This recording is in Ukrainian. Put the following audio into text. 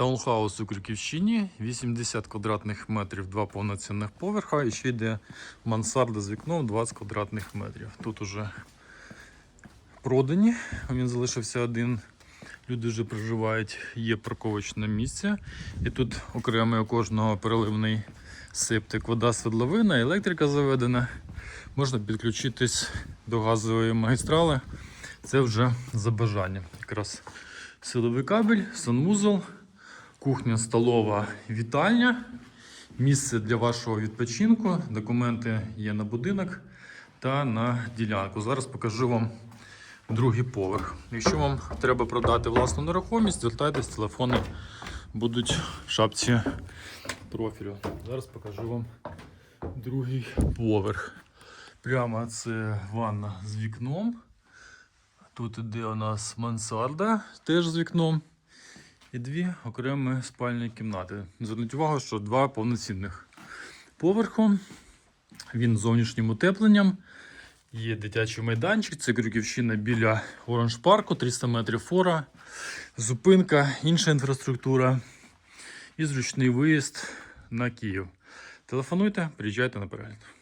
Таунхаус у Крюківщині, 80 квадратних метрів, два повноцінних поверха. І ще йде мансарда з вікном 20 квадратних метрів. Тут уже продані. Він залишився один. Люди вже проживають, є парковочне місце. І тут окремий у кожного переливний септик, вода свердловина, електрика заведена. Можна підключитись до газової магістрали. Це вже за бажанням. Якраз силовий кабель, санвузол, кухня, столова, вітальня, місце для вашого відпочинку. Документи є на будинок та на ділянку. Зараз покажу вам другий поверх. Якщо вам треба продати власну нерухомість, звертайтесь, телефони будуть в шапці профілю. Зараз покажу вам другий поверх. Прямо це ванна з вікном. Тут іде у нас мансарда теж з вікном. І дві окремі спальні кімнати. Зверніть увагу, що два повноцінних поверху. Він з зовнішнім утепленням. Є дитячий майданчик, це Крюківщина біля Оранж парку, 300 метрів фора, зупинка, інша інфраструктура і зручний виїзд на Київ. Телефонуйте, приїжджайте на перегляд.